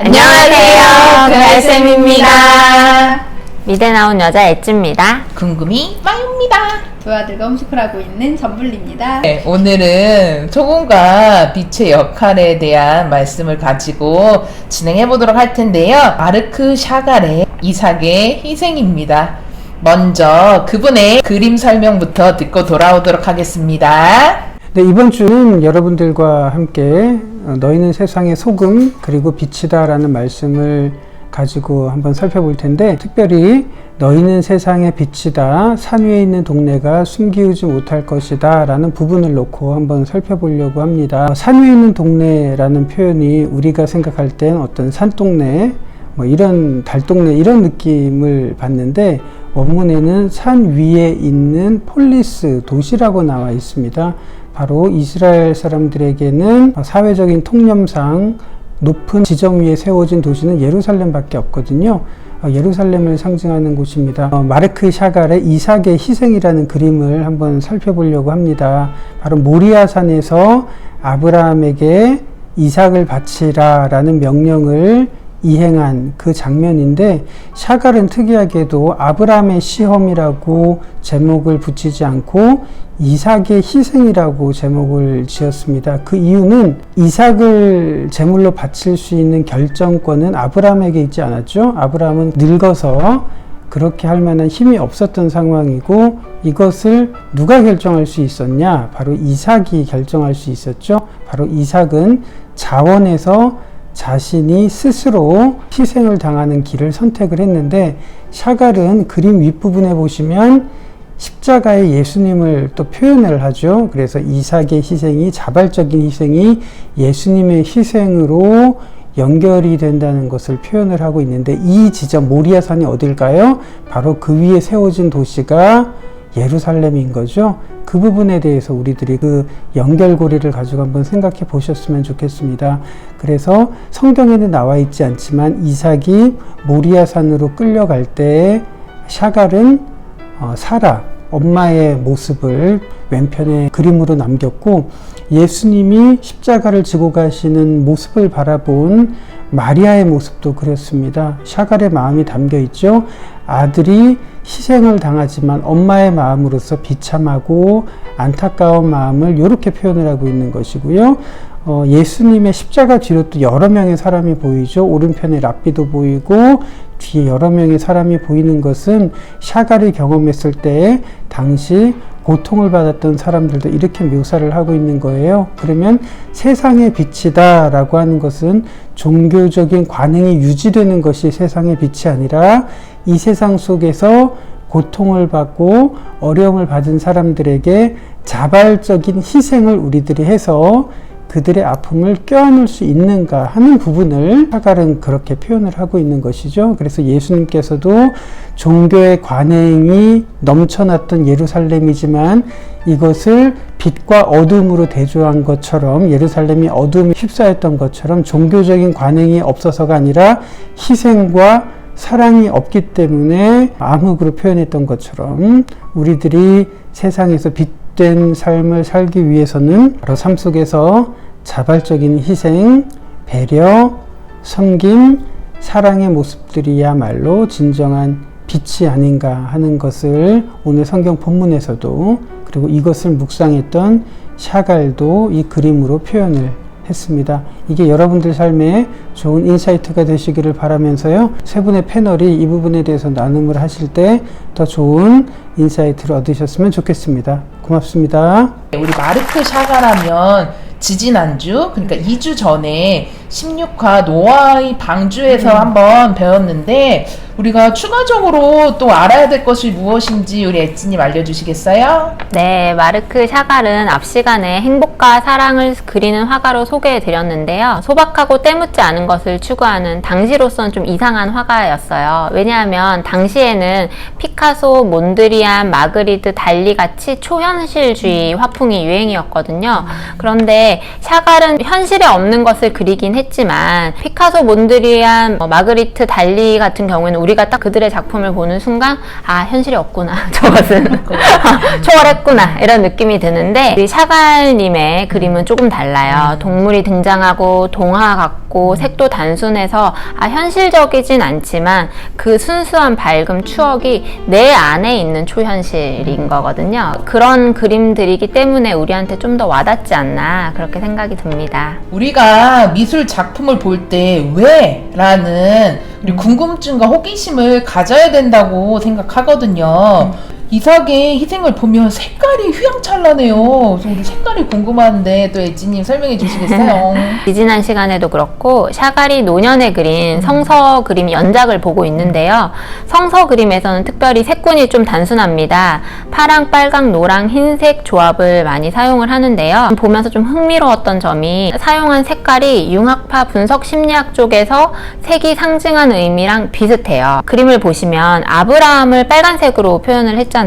안녕하세요. 그날쌤입니다. 미대 나온 여자 엣지입니다. 궁금이 마유입니다. 두 아들과 홈스쿨 하고 있는 전불리입니다. 네, 오늘은 소금과 빛의 역할에 대한 말씀을 가지고 진행해 보도록 할 텐데요. 마르크 샤갈의 이삭의 희생입니다. 먼저 그분의 그림 설명부터 듣고 돌아오도록 하겠습니다. 네, 이번 주는 여러분들과 함께 어, 너희는 세상의 소금 그리고 빛이다라는 말씀을 가지고 한번 살펴볼 텐데 특별히 너희는 세상의 빛이다 산 위에 있는 동네가 숨기우지 못할 것이다 라는 부분을 놓고 한번 살펴보려고 합니다 산 위에 있는 동네라는 표현이 우리가 생각할 땐 어떤 산동네 뭐 이런 달동네 이런 느낌을 받는데 원문에는 산 위에 있는 폴리스 도시라고 나와 있습니다. 바로 이스라엘 사람들에게는 사회적인 통념상 높은 지정 위에 세워진 도시는 예루살렘밖에 없거든요. 어, 예루살렘을 상징하는 곳입니다. 어, 마르크 샤갈의 이삭의 희생이라는 그림을 한번 살펴보려고 합니다. 바로 모리아산에서 아브라함에게 이삭을 바치라라는 명령을 이행한 그 장면인데 샤갈은 특이하게도 아브라함의 시험이라고 제목을 붙이지 않고 이삭의 희생이라고 제목을 지었습니다. 그 이유는 이삭을 제물로 바칠 수 있는 결정권은 아브라함에게 있지 않았죠. 아브라함은 늙어서 그렇게 할 만한 힘이 없었던 상황이고 이것을 누가 결정할 수 있었냐? 바로 이삭이 결정할 수 있었죠. 바로 이삭은 자원에서 자신이 스스로 희생을 당하는 길을 선택을 했는데 샤갈은 그림 윗부분에 보시면 십자가의 예수님을 또 표현을 하죠. 그래서 이삭의 희생이 자발적인 희생이 예수님의 희생으로 연결이 된다는 것을 표현을 하고 있는데 이 지점 모리아산이 어딜까요? 바로 그 위에 세워진 도시가 예루살렘인 거죠. 그 부분에 대해서 우리들이 그 연결고리를 가지고 한번 생각해 보셨으면 좋겠습니다. 그래서 성경에는 나와 있지 않지만 이삭이 모리아산으로 끌려갈 때 샤갈은 어, 사라 엄마의 모습을 왼편에 그림으로 남겼고 예수님이 십자가를 지고 가시는 모습을 바라본 마리아의 모습도 그랬습니다. 샤갈의 마음이 담겨 있죠. 아들이 희생을 당하지만 엄마의 마음으로서 비참하고 안타까운 마음을 이렇게 표현을 하고 있는 것이고요. 어, 예수님의 십자가 뒤로 또 여러 명의 사람이 보이죠. 오른편에 랍비도 보이고 뒤에 여러 명의 사람이 보이는 것은 샤갈이 경험했을 때 당시 고통을 받았던 사람들도 이렇게 묘사를 하고 있는 거예요. 그러면 세상의 빛이다 라고 하는 것은 종교적인 관행이 유지되는 것이 세상의 빛이 아니라 이 세상 속에서 고통을 받고 어려움을 받은 사람들에게 자발적인 희생을 우리들이 해서 그들의 아픔을 껴안을 수 있는가 하는 부분을 사갈은 그렇게 표현을 하고 있는 것이죠. 그래서 예수님께서도 종교의 관행이 넘쳐났던 예루살렘이지만 이것을 빛과 어둠으로 대조한 것처럼 예루살렘이 어둠에 휩싸였던 것처럼 종교적인 관행이 없어서가 아니라 희생과 사랑이 없기 때문에 암흑으로 표현했던 것처럼 우리들이 세상에서 빛 된 삶을 살기 위해서는 바로 삶 속에서 자발적인 희생, 배려, 섬김, 사랑의 모습들이야말로 진정한 빛이 아닌가 하는 것을 오늘 성경 본문에서도 그리고 이것을 묵상했던 샤갈도 이 그림으로 표현을 했습니다. 이게 여러분들 삶에 좋은 인사이트가 되시기를 바라면서요. 세 분의 패널이 이 부분에 대해서 나눔을 하실 때 더 좋은 인사이트를 얻으셨으면 좋겠습니다. 고맙습니다. 우리 마르크 샤갈하면 지지난주 그러니까 2주 전에 16화 노아의 방주에서 한번 배웠는데 우리가 추가적으로 또 알아야 될 것이 무엇인지 우리 엣지님 알려주시겠어요? 네, 마르크 샤갈은 앞 시간에 행복과 사랑을 그리는 화가로 소개해 드렸는데요. 소박하고 때묻지 않은 것을 추구하는 당시로선 좀 이상한 화가였어요. 왜냐하면 당시에는 피카소, 몬드리안, 마그리트, 달리 같이 초현실주의 화풍이 유행이었거든요. 그런데 샤갈은 현실에 없는 것을 그리긴 했지만 피카소, 몬드리안, 뭐 마그리트, 달리 같은 경우에는 우리가 딱 그들의 작품을 보는 순간 아 현실이 없구나 저것은 초월했구나 이런 느낌이 드는데 이 샤갈님의 그림은 조금 달라요. 동물이 등장하고 동화 같고 색도 단순해서 아 현실적이진 않지만 그 순수한 밝음 추억이 내 안에 있는 초현실인 거거든요. 그런 그림들이기 때문에 우리한테 좀 더 와닿지 않나 그렇게 생각이 듭니다. 우리가 미술 작품을 볼 때 왜? 라는 우리 궁금증과 호기심을 가져야 된다고 생각하거든요. 이삭의 희생을 보면 색깔이 휘황찬란해요. 그래서 색깔이 궁금한데 또 엣지님 설명해 주시겠어요? 지지난 시간에도 그렇고 샤갈이 노년에 그린 성서 그림 연작을 보고 있는데요. 성서 그림에서는 특별히 색군이 좀 단순합니다. 파랑, 빨강, 노랑, 흰색 조합을 많이 사용을 하는데요. 보면서 좀 흥미로웠던 점이 사용한 색깔이 융합파 분석 심리학 쪽에서 색이 상징하는 의미랑 비슷해요. 그림을 보시면 아브라함을 빨간색으로 표현을 했잖아요.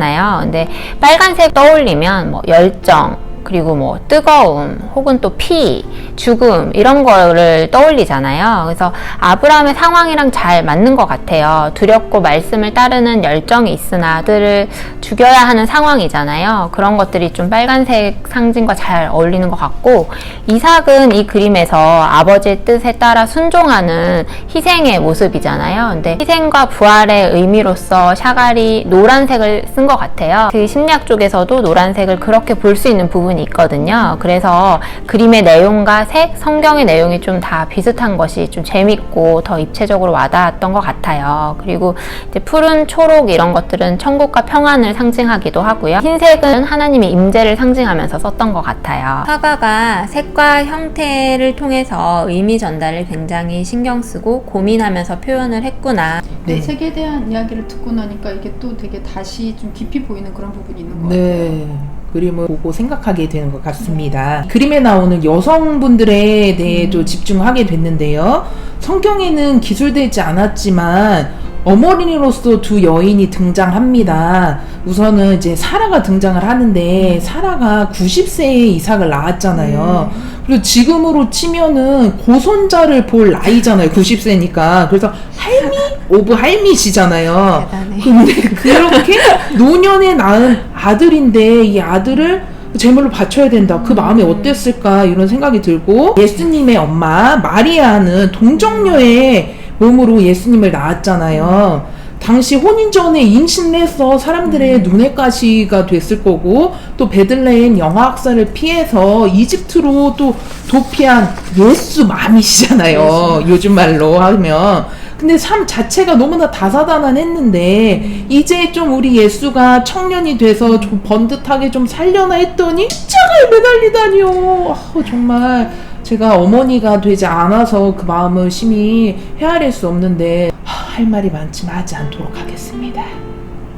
근데 빨간색 떠올리면 뭐 열정, 그리고 뭐 뜨거움 혹은 또 피, 죽음 이런 거를 떠올리잖아요. 그래서 아브라함의 상황이랑 잘 맞는 것 같아요. 두렵고 말씀을 따르는 열정이 있으나 아들을 죽여야 하는 상황이잖아요. 그런 것들이 좀 빨간색 상징과 잘 어울리는 것 같고 이삭은 이 그림에서 아버지의 뜻에 따라 순종하는 희생의 모습이잖아요. 근데 희생과 부활의 의미로서 샤갈이 노란색을 쓴 것 같아요. 그 심리학 쪽에서도 노란색을 그렇게 볼 수 있는 부분 이 있거든요. 그래서 그림의 내용과 색, 성경의 내용이 좀 다 비슷한 것이 좀 재밌고 더 입체적으로 와닿았던 것 같아요. 그리고 이제 푸른 초록 이런 것들은 천국과 평안을 상징하기도 하고요. 흰색은 하나님의 임재를 상징하면서 썼던 것 같아요. 화가가 색과 형태를 통해서 의미 전달을 굉장히 신경 쓰고 고민하면서 표현을 했구나. 네. 색에 대한 이야기를 듣고 나니까 이게 또 되게 다시 좀 깊이 보이는 그런 부분이 있는 것 같아요. 네. 그림을 보고 생각하게 되는 것 같습니다. 그림에 나오는 여성분들에 대해 도 집중하게 됐는데요. 성경에는 기술되지 않았지만 어머니로서 두 여인이 등장합니다. 우선은 이제 사라가 등장을 하는데 사라가 90세에 이삭을 낳았잖아요. 그리고 지금으로 치면은 고손자를 볼 나이잖아요. 90세니까. 그래서 할미 오브 할미시잖아요. 대단해. 근데 그렇게 노년에 낳은 아들인데 이 아들을 제물로 바쳐야 된다. 그 마음이 어땠을까 이런 생각이 들고 예수님의 엄마 마리아는 동정녀의 몸으로 예수님을 낳았잖아요. 당시 혼인 전에 임신해서 사람들의 눈의 가시가 됐을 거고 또 베들레헴 영화학사를 피해서 이집트로 또 도피한 예수 맘이시잖아요. 요즘 말로 하면 근데 삶 자체가 너무나 다사다난했는데 이제 좀 우리 예수가 청년이 돼서 좀 번듯하게 좀 살려나 했더니 십자가에 매달리다니요. 아, 정말 제가 어머니가 되지 않아서 그 마음을 심히 헤아릴 수 없는데 하, 할 말이 많지만 하지 않도록 하겠습니다.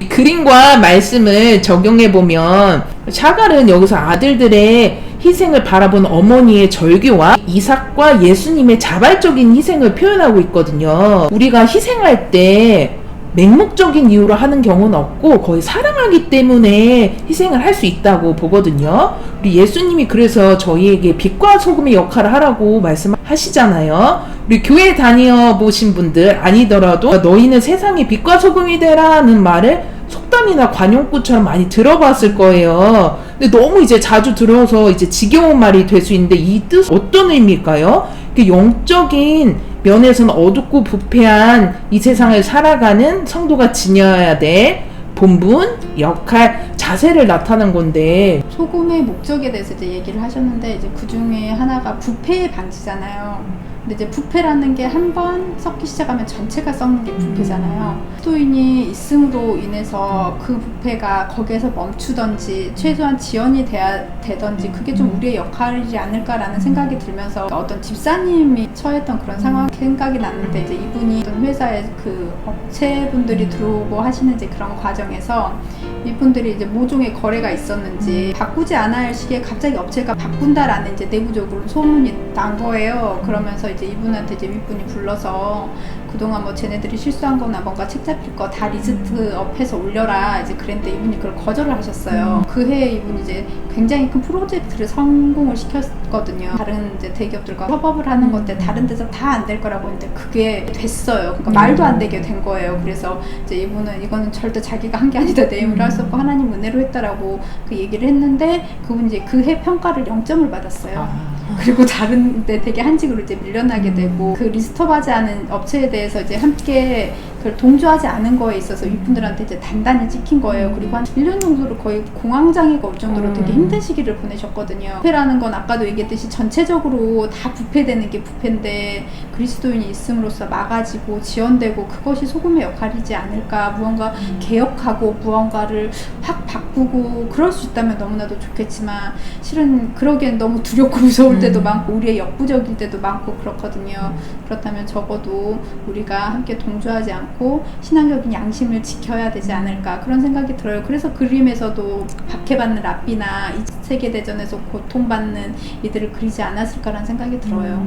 그림과 말씀을 적용해 보면 샤갈은 여기서 아들들의 희생을 바라본 어머니의 절규와 이삭과 예수님의 자발적인 희생을 표현하고 있거든요. 우리가 희생할 때 맹목적인 이유로 하는 경우는 없고 거의 사랑하기 때문에 희생을 할 수 있다고 보거든요. 우리 예수님이 그래서 저희에게 빛과 소금의 역할을 하라고 말씀하시잖아요. 우리 교회 다녀 보신 분들 아니더라도 너희는 세상의 빛과 소금이 되라는 말을 속담이나 관용구처럼 많이 들어봤을 거예요. 근데 너무 이제 자주 들어서 이제 지겨운 말이 될 수 있는데 이 뜻 어떤 의미일까요? 그 영적인 면에서는 어둡고 부패한 이 세상을 살아가는 성도가 지녀야 될 본분, 역할, 자세를 나타낸 건데 소금의 목적에 대해서 이제 얘기를 하셨는데 이제 그 중에 하나가 부패의 방지잖아요. 근데 이제 부패라는 게 한번 썩기 시작하면 전체가 썩는 게 부패잖아요. 스토인이 있음으로 인해서 그 부패가 거기에서 멈추던지 최소한 지연이 돼야 되던지 그게 좀 우리의 역할이지 않을까라는 생각이 들면서 어떤 집사님이 처했던 그런 상황 생각이 났는데 이제 이분이 어떤 회사에 그 업체분들이 들어오고 하시는 이제 그런 과정에서 이분들이 이제 모종의 거래가 있었는지 바꾸지 않아야 할 시기에 갑자기 업체가 바꾼다라는 이제 내부적으로 소문이 난 거예요. 그러면서 이제 이분한테 이제 윗분이 불러서 그동안 뭐 쟤네들이 실수한 거나 뭔가 책 잡힐 거 다 리스트 업해서 올려라 이제 그랬는데 이분이 그걸 거절을 하셨어요. 그 해에 이분이 이제 굉장히 큰 프로젝트를 성공을 시켰거든요. 다른 이제 대기업들과 협업을 하는 건데 다른 데서 다 안 될 거라고 했는데 그게 됐어요. 그러니까 말도 안 되게 된 거예요. 그래서 이제 이분은 이거는 절대 자기가 한 게 아니다 내 힘으로 할수 없고 하나님 은혜로 했다라고 그 얘기를 했는데 그분 이제 그 해 평가를 0점을 받았어요. 아. 그리고 다른 데 되게 한직으로 이제 밀려나게 되고 그 리스트업하지 않은 업체에 대해서 이제 함께 그걸 동조하지 않은 거에 있어서 이분들한테 이제 단단히 찍힌 거예요. 그리고 한 1년 정도로 거의 공황장애가 올 정도로 되게 힘든 시기를 보내셨거든요. 부패라는 건 아까도 얘기했듯이 전체적으로 다 부패되는 게 부패인데 그리스도인이 있음으로써 막아지고 지연되고 그것이 소금의 역할이지 않을까. 무언가 개혁하고 무언가를 확 바꾸고 그럴 수 있다면 너무나도 좋겠지만 실은 그러기엔 너무 두렵고 무서울 때도 음. 많고 우리의 역부족일 때도 많고 그렇거든요. 그렇다면 적어도 우리가 함께 동조하지 않고 신앙적인 양심을 지켜야 되지 않을까 그런 생각이 들어요. 그래서 그림에서도 박해받는 랍비나 이 세계 대전에서 고통받는 이들을 그리지 않았을까라는 생각이 들어요.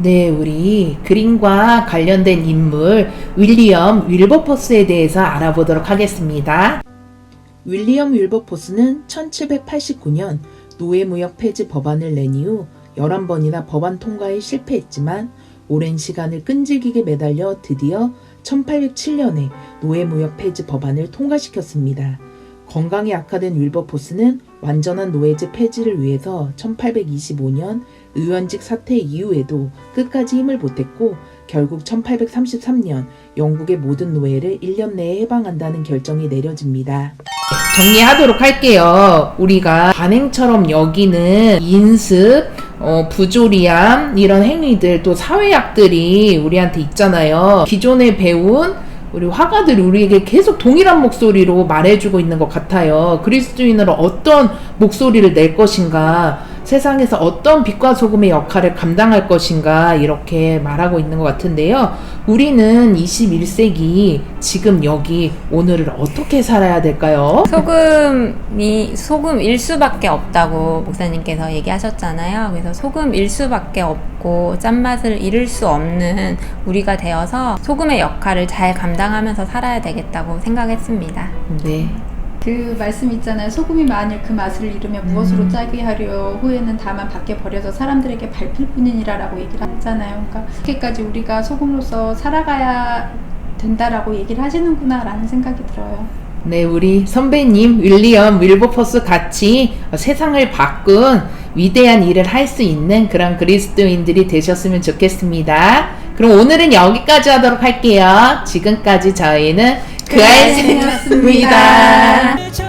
네, 우리 그림과 관련된 인물 윌리엄 윌버포스에 대해서 알아보도록 하겠습니다. 윌리엄 윌버포스는 1789년 노예무역 폐지 법안을 낸 이후 11번이나 법안 통과에 실패했지만 오랜 시간을 끈질기게 매달려 드디어 1807년에 노예무역 폐지 법안을 통과시켰습니다. 건강에 악화된 윌버포스는 완전한 노예제 폐지를 위해서 1825년 의원직 사퇴 이후에도 끝까지 힘을 보탰고 결국 1833년 영국의 모든 노예를 1년 내에 해방한다는 결정이 내려집니다. 정리하도록 할게요. 우리가 관행처럼 여기는 인습, 어, 부조리함 이런 행위들 또 사회학들이 우리한테 있잖아요. 기존에 배운 우리 화가들이 우리에게 계속 동일한 목소리로 말해주고 있는 것 같아요. 그리스도인으로 어떤 목소리를 낼 것인가, 세상에서 어떤 빛과 소금의 역할을 감당할 것인가, 이렇게 말하고 있는 것 같은데요. 우리는 21세기 지금 여기 오늘을 어떻게 살아야 될까요? 소금이 소금일 수밖에 없다고 목사님께서 얘기하셨잖아요. 그래서 소금일 수밖에 없고 짠맛을 잃을 수 없는 우리가 되어서 소금의 역할을 잘 감당하면서 살아야 되겠다고 생각했습니다. 네. 그 말씀 있잖아요. 소금이 만일 그 맛을 잃으면 무엇으로 짜게 하려 후에는 다만 밖에 버려져 사람들에게 밟힐 뿐이니라라고 얘기를 하잖아요. 그러니까 그렇게까지 우리가 소금으로서 살아가야 된다라고 얘기를 하시는구나라는 생각이 들어요. 네, 우리 선배님 윌리엄 윌버퍼스 같이 세상을 바꾼 위대한 일을 할 수 있는 그런 그리스도인들이 되셨으면 좋겠습니다. 그럼 오늘은 여기까지 하도록 할게요. 지금까지 저희는 그. 저